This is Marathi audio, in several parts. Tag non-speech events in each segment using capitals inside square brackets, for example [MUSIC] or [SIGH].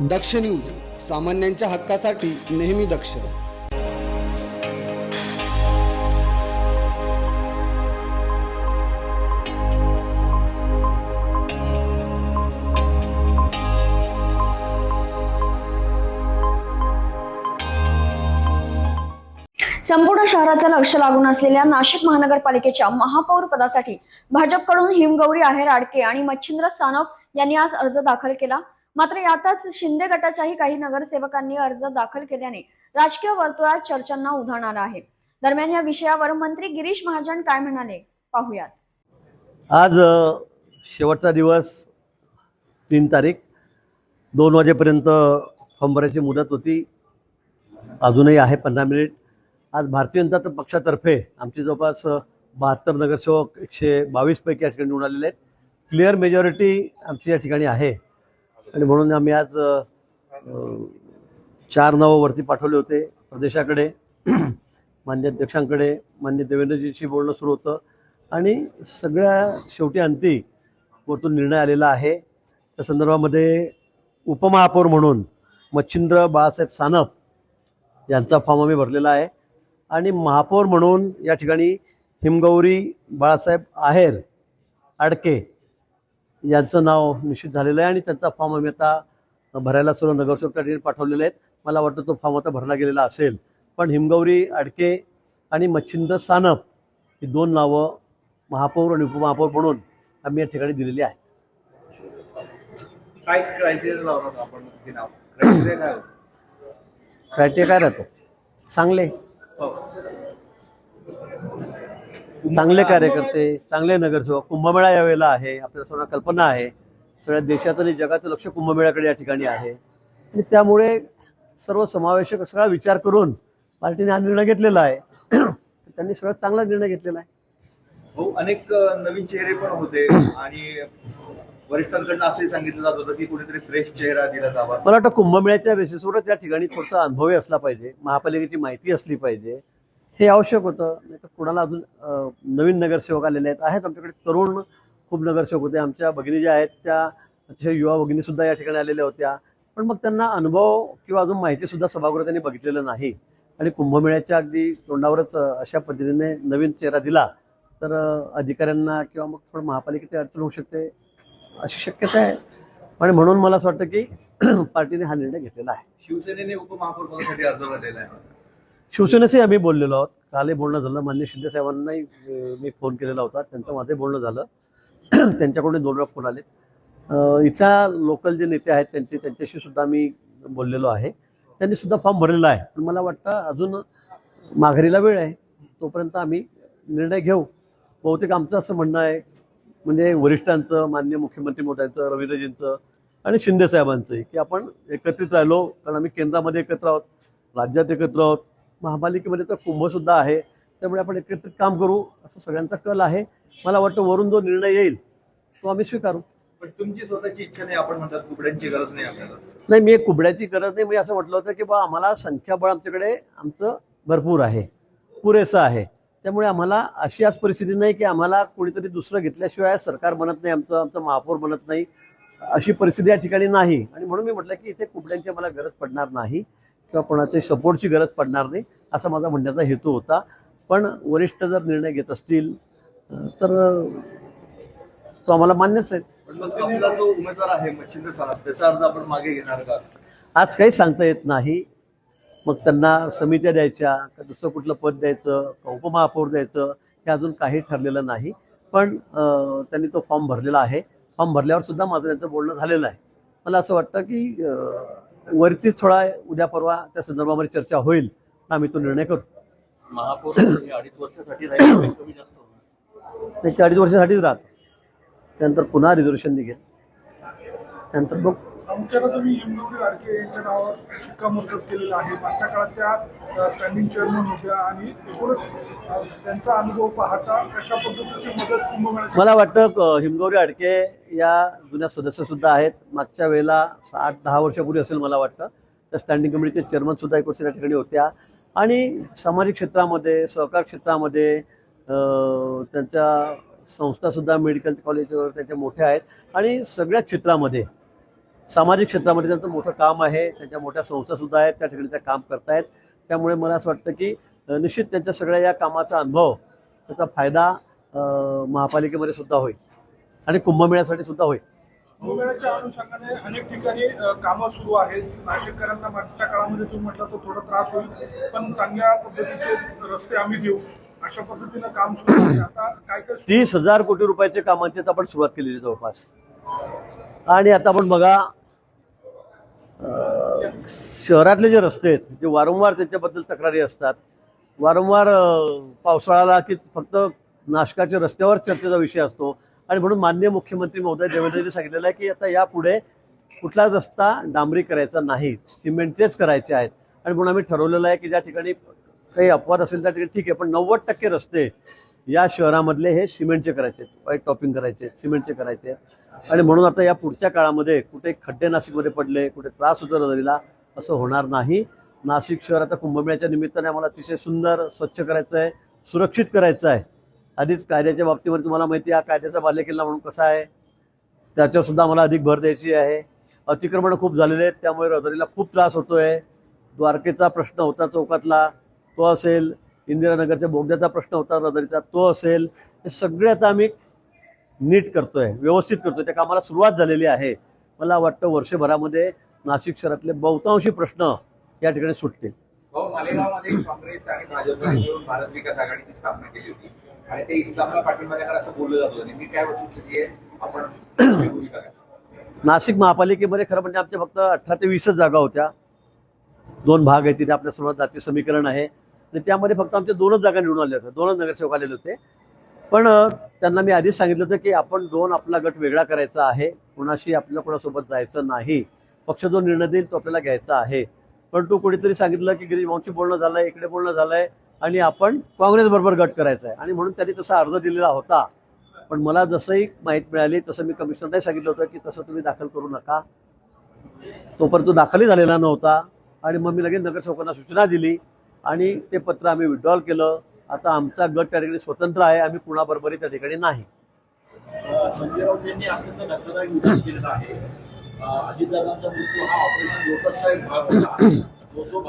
दक्ष न्यूज सामान्यांच्या हक्कासाठी नेहमी दक्ष. संपूर्ण शहराचं लक्ष लागून असलेल्या नाशिक महानगरपालिकेच्या महापौर पदासाठी भाजपकडून हिमगौरी आहेर आडके आणि मच्छिंद्र सानप यांनी आज अर्ज दाखल केला. मात्र यातच शिंदे गटाच्याही काही नगरसेवकांनी अर्ज दाखल केल्याने राजकीय वर्तुळात चर्चांना उधाण आलं आहे. दरम्यान या विषयावर मंत्री गिरीश महाजन काय म्हणाले पाहुयात. आज शेवटचा दिवस तीन तारीख दोन वाजेपर्यंत फॉर्म भरायची मुदत होती. अजूनही आहे पंधरा मिनिट. आज भारतीय जनता पक्षातर्फे आमचे जवळपास बहात्तर नगरसेवक एकशे बावीसपैकी या ठिकाणी निवडून आलेले आहेत. क्लिअर मेजॉरिटी आमची या ठिकाणी आहे. आणि म्हणून आम्ही आज चार नावं वरती पाठवले होते प्रदेशाकडे मान्य अध्यक्षांकडे मान्य देवेंद्रजींशी बोलणं सुरू होतं. आणि सगळ्या शेवटी अंती वरतून निर्णय आलेला आहे. त्या संदर्भामध्ये उपमहापौर म्हणून मच्छिंद्र बाळासाहेब सानप यांचा फॉर्म आम्ही भरलेला आहे. आणि महापौर म्हणून या ठिकाणी हिमगौरी बाळासाहेब आहेर आडके यांचं नाव निश्चित झालेलं आहे आणि त्यांचा फॉर्म आम्ही आता भरायला सर्व नगरसेवक त्या ठिकाणी पाठवलेले आहेत. मला वाटतं तो फॉर्म आता भरला गेलेला असेल. पण हिमगौरी आडके आणि मच्छिंद्र सानप ही दोन नावं महापौर आणि उपमहापौर म्हणून आम्ही या ठिकाणी दिलेली आहेत. काय क्रायटेरिया लावणार आपण हे नाव? क्रायटेरिया काय होतं? क्रायटेरिया काय राहतो? चांगले. हो. चांगले कार्यकर्ते चांगले नगरसेवक कुंभमेळा यावेळेला आहे. आपल्याला सर्वांना कल्पना आहे. सगळ्या देशाचं आणि जगाचं लक्ष कुंभमेळ्याकडे या ठिकाणी आहे. आणि त्यामुळे सर्व समावेशक सगळा विचार करून पार्टीने हा निर्णय घेतलेला आहे. [CLEARS THROAT] त्यांनी सगळ्यात चांगला निर्णय घेतलेला आहे. हो अनेक नवीन चेहरे पण होते. आणि वरिष्ठांकडनं असंही सांगितलं जात होतं की कुठेतरी फ्रेश चेहरा दिला जावा. मला वाटतं कुंभमेळ्याच्या बेसिसवरच या ठिकाणी थोडासा अनुभवी असला पाहिजे. महापालिकेची माहिती असली पाहिजे. हे आवश्यक होतं. नाही तर कुणाला अजून नवीन नगरसेवक आलेले आहेत. आहेत आमच्याकडे तरुण खूप नगरसेवक होते. आमच्या भगिनी ज्या आहेत त्या अतिशय युवा भगिनीसुद्धा या ठिकाणी आलेल्या होत्या. पण मग त्यांना अनुभव किंवा अजून माहितीसुद्धा सभागृह त्यांनी बघितलेलं नाही. आणि कुंभमेळ्याच्या अगदी तोंडावरच अशा पद्धतीने नवीन चेहरा दिला तर अधिकाऱ्यांना किंवा मग थोडं महापालिकेत अडचण होऊ शकते अशी शक्यता आहे. आणि म्हणून मला असं वाटतं की [CLEARS THROAT] पार्टीने हा निर्णय घेतलेला आहे. शिवसेनेने उपमहापौरपदासाठी अर्ज भरलेला आहे. शिवसेनेशी आम्ही बोललेलो आहोत. कालही बोलणं झालं. मान्य शिंदे साहेबांनाही मी फोन केलेला होता. त्यांचं माझंही बोलणं झालं. [CLEARS THROAT] त्यांच्याकडून दोन वेळा फोन आले इथल्या लोकल जे नेते आहेत त्यांचे त्यांच्याशी सुद्धा मी बोललेलो आहे. त्यांनी सुद्धा फॉर्म भरलेला आहे. पण मला वाटतं अजून माघारीला वेळ आहे. तोपर्यंत आम्ही निर्णय घेऊ. बहुतेक आमचं असं म्हणणं आहे. म्हणजे वरिष्ठांचं मान्य मुख्यमंत्री मोठ्यांचं रवींद्रजींचं आणि शिंदे साहेबांचंही की आपण एकत्रित राहिलो. कारण आम्ही केंद्रामध्ये एकत्र आहोत. राज्यात एकत्र आहोत. महापालिकेमध्ये तर कुंभसुद्धा आहे. त्यामुळे आपण एकत्रित काम करू असं सगळ्यांचा कल आहे. मला वाटतं वरून जो निर्णय येईल तो आम्ही स्वीकारू. पण तुमची स्वतःची इच्छा नाही आपण म्हणतात कुबड्यांची गरज नाही आपल्याला. नाही मी कुबड्याची गरज नाही. मी असं म्हटलं होतं की बा आम्हाला संख्याबळ आमच्याकडे आमचं भरपूर आहे. पुरेसं आहे. त्यामुळे आम्हाला अशी आज परिस्थिती नाही की आम्हाला कोणीतरी दुसरं घेतल्याशिवाय सरकार बनत नाही आमचं आमचं महापौर बनत नाही. अशी परिस्थिती या ठिकाणी नाही. आणि म्हणून मी म्हटलं की इथे कुबड्यांची मला गरज पडणार नाही. किंवा कोणाची सपोर्टची गरज पडणार नाही असा माझा म्हणण्याचा हेतू होता. पण वरिष्ठ जर निर्णय घेत असतील तर तो आम्हाला मान्यच आहे. जो उमेदवार आहे मच्छिंद्र त्याचा अर्ज आपण मागे घेणार का? आज काही सांगता येत नाही. मग त्यांना समित्या द्यायच्या का दुसरं कुठलं पद द्यायचं का उपमहापौर द्यायचं हे अजून काही ठरलेलं नाही. पण त्यांनी तो फॉर्म भरलेला आहे. फॉर्म भरल्यावर सुद्धा माझं त्यांचं बोलणं झालेलं आहे. मला असं वाटतं की वरतीच थोडा उद्या परवा त्या संदर्भामध्ये चर्चा होईल आम्ही तो निर्णय करू. महापौर अडीच वर्षासाठी त्याच्या अडीच वर्षासाठीच राहतं. त्यानंतर पुन्हा रिझर्वेशन निघेल. त्यानंतर बघ. प्रामुख्यानं तुम्ही हिमगौरी आडके यांच्या नावावर शिक्कामोर्तब केलेलं आहे. मागच्या काळात त्या स्टँडिंग चेअरमन होत्या आणि एकूणच त्यांचा अनुभव पाहता कशा पद्धतीची मदत कुंभमेळा मला वाटतं हिमगौरी अडके या जुन्या सदस्य सुद्धा आहेत. मागच्या वेळेला आठ दहा वर्षापूर्वी असेल मला वाटतं. त्या स्टँडिंग कमिटीचे चेअरमन सुद्धा एक वर्ष त्या ठिकाणी होत्या. आणि सामाजिक क्षेत्रामध्ये सहकार क्षेत्रामध्ये त्यांच्या संस्थासुद्धा मेडिकल कॉलेजवर त्यांच्या मोठ्या आहेत. आणि सगळ्या क्षेत्रामध्ये सामाजिक क्षेत्रामध्ये त्यांचं मोठं काम आहे त्यांच्या मोठ्या संस्थासुद्धा आहेत त्या ठिकाणी त्या काम करतायत. त्यामुळे मला असं वाटतं की निश्चित त्यांच्या सगळ्या या कामाचा अनुभव त्याचा फायदा महापालिकेमध्ये सुद्धा होईल आणि कुंभमेळ्यासाठी सुद्धा होईल. कुंभमेळ्याच्या अनुषंगाने अनेक ठिकाणी कामं सुरू आहेत. नाशिककरांना मागच्या काळामध्ये तुम्ही म्हटलं तर थोडा त्रास होईल पण चांगल्या पद्धतीचे रस्ते आम्ही देऊ. अशा पद्धतीनं काम सुरू आहे. आता काय तीस हजार कोटी रुपयाच्या कामांची आपण सुरुवात केलेली जवळपास. आणि आता आपण बघा शहरातले जे रस्ते आहेत जे वारंवार त्याच्याबद्दल तक्रारी असतात वारंवार पावसाळ्याला की फक्त नाशकाच्या रस्त्यावर चर्चेचा विषय असतो आणि म्हणून माननीय मुख्यमंत्री महोदय देवेंद्रजी सांगितलेलं आहे की आता यापुढे कुठला रस्ता डांबरी करायचा नाही सिमेंटचेच करायचे आहेत आणि म्हणून आम्ही ठरवलेलं आहे की ज्या ठिकाणी काही अपवाद असेल त्या ठिकाणी ठीक आहे पण नव्वद टक्के रस्ते या शहरामधले हे सिमेंटचे करायचे आहेत व्हाईट टॉपिंग करायचे आहेत, सिमेंटचे करायचे आहेत. आणि म्हणून आता या पुढच्या काळामध्ये कुठे खड्डे नाशिकमध्ये पडले कुठे त्रास होतो नदीला असं होणार नाही. नाशिक शहर आता कुंभमेळ्याच्या निमित्ताने आम्हाला अतिशय सुंदर स्वच्छ करायचं आहे सुरक्षित करायचं आहे आधीच कायद्याच्या बाबतीमध्ये तुम्हाला माहिती आहे हा कायद्याचा बालेकिल्ला म्हणून कसा आहे त्याच्यावरसुद्धा आम्हाला अधिक भर द्यायची आहे. अतिक्रमण खूप झालेले आहेत त्यामुळे रहदारीला खूप त्रास होतो आहे द्वारकेचा प्रश्न होता चौकातला तो असेल. इंदिरानगरच्या बोगद्याचा प्रश्न होता रहदारीचा तो असेल. हे सगळे आता आम्ही नीट करतोय व्यवस्थित करतोय. त्या कामाला सुरुवात झालेली आहे. मला वाटतं वर्षभरामध्ये नाशिक शहरातले बहुतांशी प्रश्न या ठिकाणी सुटतील. भाऊ मालेगावमध्ये काँग्रेस आणि भाजपने मिळून भारत विकास आघाडीची स्थापना केली होती. आणि ते इस्लामला पाठिंबा देणार असं बोललं जात होतं. नेमकी काय वस्तुस्थिती आहे? आपण ही नाशिक महापालिकेमध्ये खरं म्हणजे आमच्या फक्त अठरा ते वीसच जागा होत्या. दोन भाग आहेत तिथे. आपल्या सर्व जाती समीकरण आहे. आणि त्यामध्ये फक्त आमच्या दोनच जागा निवडून आल्या होत्या. दोनच नगरसेवक आलेले होते. पण त्यांना मी आधीच सांगितलं होतं की आपण दोन आपला गट वेगळा करायचा आहे. कोणाशी आपल्याला कोणासोबत जायचं नाही. पक्ष जो निर्णय देईल तो आपल्याला घ्यायचा आहे. परंतु कोणीतरी सांगितलं की गिरीशभाऊंची बोलणं झालंय इकडे बोलणं झालंय आणि आपण काँग्रेसबरोबर गट करायचा आहे आणि म्हणून त्यांनी तसा अर्ज दिलेला होता. पण मला जसंही माहीत मिळाली तसं मी कमिशनरलाही सांगितलं होतं की तसं तुम्ही दाखल करू नका. तोपर्यंत तो दाखलही झालेला नव्हता. आणि मग मी लगेच नगरसेवकांना सूचना दिली आणि ते पत्र आम्ही विड्रॉल केलं. आता आमचा गट त्या ठिकाणी स्वतंत्र आहे आम्ही कुणाबरोबरही त्या ठिकाणी नाही. संजय राऊत यांनी अत्यंत धक्कादायक विधान केलेलं आहे. अजितदादांचा मृत्यू हा ऑपरेशन लोटसचा एक भाग होता. जो जो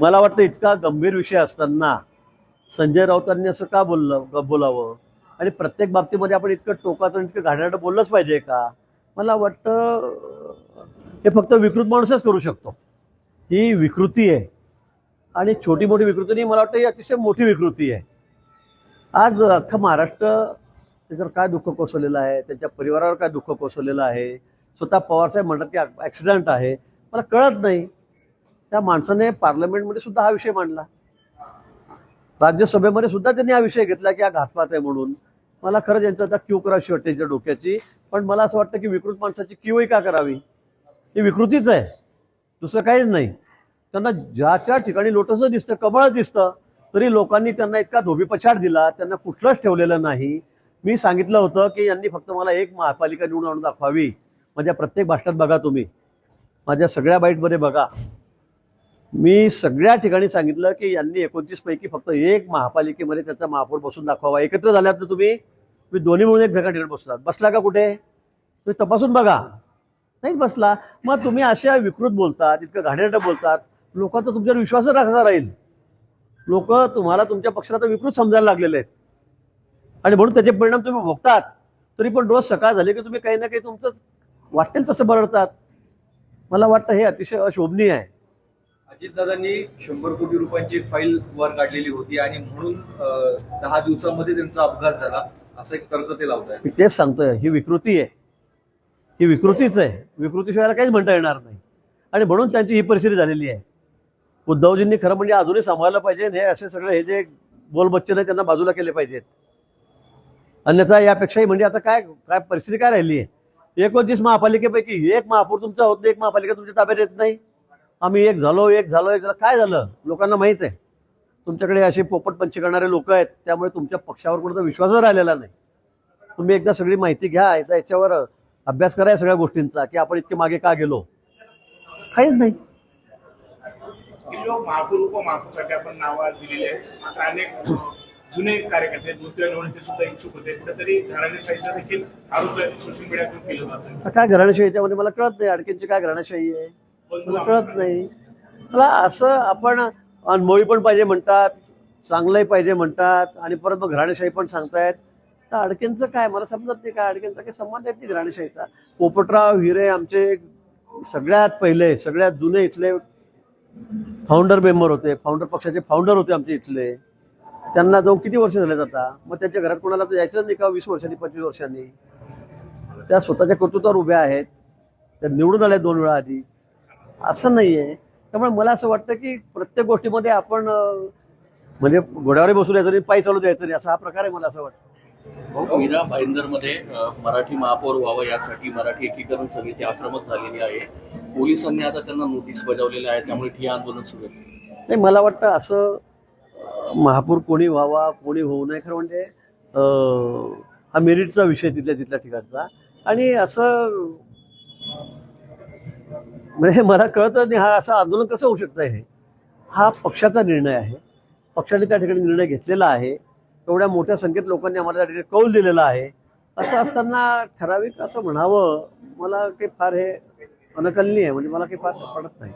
मला वाटतं इतका गंभीर विषय असताना संजय राऊतांनी असं का बोललं बोलावं? आणि प्रत्येक बाबतीमध्ये आपण इतकं टोकाचं आणि इतकं घाणेरडं बोललंच पाहिजे का? मला वाटतं हे फक्त विकृत माणूसच करू शकतो. ही विकृती आहे. आणि छोटी मोठी विकृती नाही मला वाटतं ही अतिशय मोठी विकृती आहे. आज अख्खं महाराष्ट्र त्याच्यावर काय दुःख कोसळलेलं आहे त्यांच्या परिवारावर काय दुःख कोसळलेलं आहे स्वतः पवारसाहेब म्हणतात की ॲक्सिडेंट आहे मला कळत नाही. त्या माणसाने पार्लमेंटमध्ये सुद्धा हा विषय मांडला. राज्यसभेमध्ये सुद्धा त्यांनी हा विषय घेतला की हा घातपात आहे म्हणून. मला खरंच यांचं आता क्यू करावी वाटते त्यांच्या डोक्याची. पण मला असं वाटतं की विकृत माणसाची क्यूही का करावी? ही विकृतीच आहे. दुसरं काहीच नाही. त्यांना ज्याच्या ठिकाणी लोटसं दिसतं कमळ दिसतं तरी लोकांनी त्यांना इतका धोबीपछाड दिला त्यांना कुठलंच ठेवलेलं नाही. मी सांगितलं होतं की यांनी फक्त मला एक महापालिका निवडून आणून दाखवावी. माझ्या प्रत्येक भाषणात बघा तुम्ही. माझ्या सगळ्या बाईटमध्ये बघा. मी सगळ्या ठिकाणी सांगितलं की यांनी एकोणतीस पैकी फक्त एक महापालिकेमध्ये त्याचा महापौर बसून दाखवावा. एकत्र झाल्यात ना तुम्ही? मी दोन्ही मिळून एक ठिकाणी ठिकाणी बसलात. बसला का कुठे? तुम्ही तपासून बघा. नाहीच बसला. मग तुम्ही अशा विकृत बोलतात इतकं घाणेरडं बोलतात. लोकांचा तुमच्यावर विश्वासच कसा राहील. लोक तुम्हाला तुमच्या पक्षाला आता विकृत समजायला लागलेले आहेत. आणि म्हणून त्याचे परिणाम तुम्ही भोगतात. तरी पण रोज सकाळ झाली की तुम्ही काही ना काही तुमचं वाटेल तसं बरडतात. मला वाटतं हे अतिशय अशोभनीय आहे. अजितदादांनी शंभर कोटी रुपयांची फाईल वर काढलेली होती आणि म्हणून दहा दिवसामध्ये त्यांचा अपघात झाला. असं एक तर्क ते लावत मी तेच सांगतोय ही विकृती आहे. ही विकृतीच आहे. विकृतीशिवायला काहीच म्हणता येणार नाही. आणि म्हणून त्यांची ही परिस्थिती झालेली आहे. उद्धवजींनी खरं म्हणजे अजूनही सांभाळलं पाहिजे हे असे सगळे हे जे बोलबच्चे नाही त्यांना बाजूला केले पाहिजेत. अन्यथा यापेक्षाही म्हणजे आता काय काय परिस्थिती काय राहिली आहे? एकोणतीस महापालिकेपैकी एक महापौर तुमचा होत नाही एक महापालिका तुमच्या ताब्यात येत नाही. आम्ही एक झालो एक झालो एक झालं. काय झालं? लोकांना माहीत आहे. तुमच्याकडे असे पोपटपंची करणारे लोक आहेत त्यामुळे तुमच्या पक्षावर कोणाचा विश्वासच राहिलेला नाही. तुम्ही एकदा सगळी माहिती घ्या एकदा याच्यावर अभ्यास करा या सगळ्या गोष्टींचा की आपण इतके मागे का गेलो? काहीच नाही. किलो महापूर उपमहापूरसाठी आपण नावं आज दिलेली आहेत. मात्र अनेक जुने कार्यकर्ते दुसऱ्या निवडणुकीत सुद्धा इच्छुक होते. कुठेतरी घराणेशाहीचा देखील आरोप या सोशल मीडियातून केलं जात आता काय घराणेशाही याच्यामध्ये मला कळत नाही अडकेंची काय घराणेशाही आहे? मला कळत नाही. मला असं आपण अनुभवी पण पाहिजे म्हणतात चांगलंही पाहिजे म्हणतात आणि परत मग घराणेशाही पण सांगतायत. तर अडकेंचं काय? मला समजत नाही काय अडकेंचा काही संबंध आहेत नाही राणेशाहीचा पोपटराव हिरे आमचे सगळ्यात पहिले सगळ्यात जुने इथले फाउंडर मेंबर होते. फाउंडर पक्षाचे फाउंडर होते आमचे इथले. त्यांना जाऊन किती वर्ष झाले जाता मग त्यांच्या घरात कोणाला तर यायचं नाही का वीस वर्षांनी पंचवीस वर्षांनी? त्या स्वतःच्या कर्तृत्वावर उभ्या आहेत. त्या निवडून आल्या दोन वेळा आधी. असं नाही आहे त्यामुळे मला असं वाटतं की प्रत्येक गोष्टीमध्ये आपण म्हणजे घोड्यावर बसून यायचं नाही पायी चालू द्यायचं नाही. असा हा प्रकार आहे मला असं वाटतं. मीरा भाईंदरमध्ये मराठी महापौर व्हावं यासाठी मराठी एकीकरण समिती आक्रमक झालेली आहे. पोलिसांनी आता त्यांना नोटीस बजावलेल्या आहे त्यामुळे ठिय्या आंदोलन सुरू आहे. नाही मला वाटतं असं महापौर कोणी व्हावा कोणी होऊ नये खरं म्हणजे हा मेरिटचा विषय तिथल्या तिथल्या ठिकाणचा. आणि असं म्हणजे मला कळतं नाही हा असं आंदोलन कसं होऊ शकतं हे. हा पक्षाचा निर्णय आहे. पक्षाने त्या ठिकाणी निर्णय घेतलेला आहे. एवढ्या मोठ्या संख्येत लोकांनी आम्हाला त्या ठिकाणी कौल दिलेला आहे. असं असताना ठराविक असं म्हणावं मला ते फार हे अनकलनीय आहे. म्हणजे मला काही फार पडत नाही.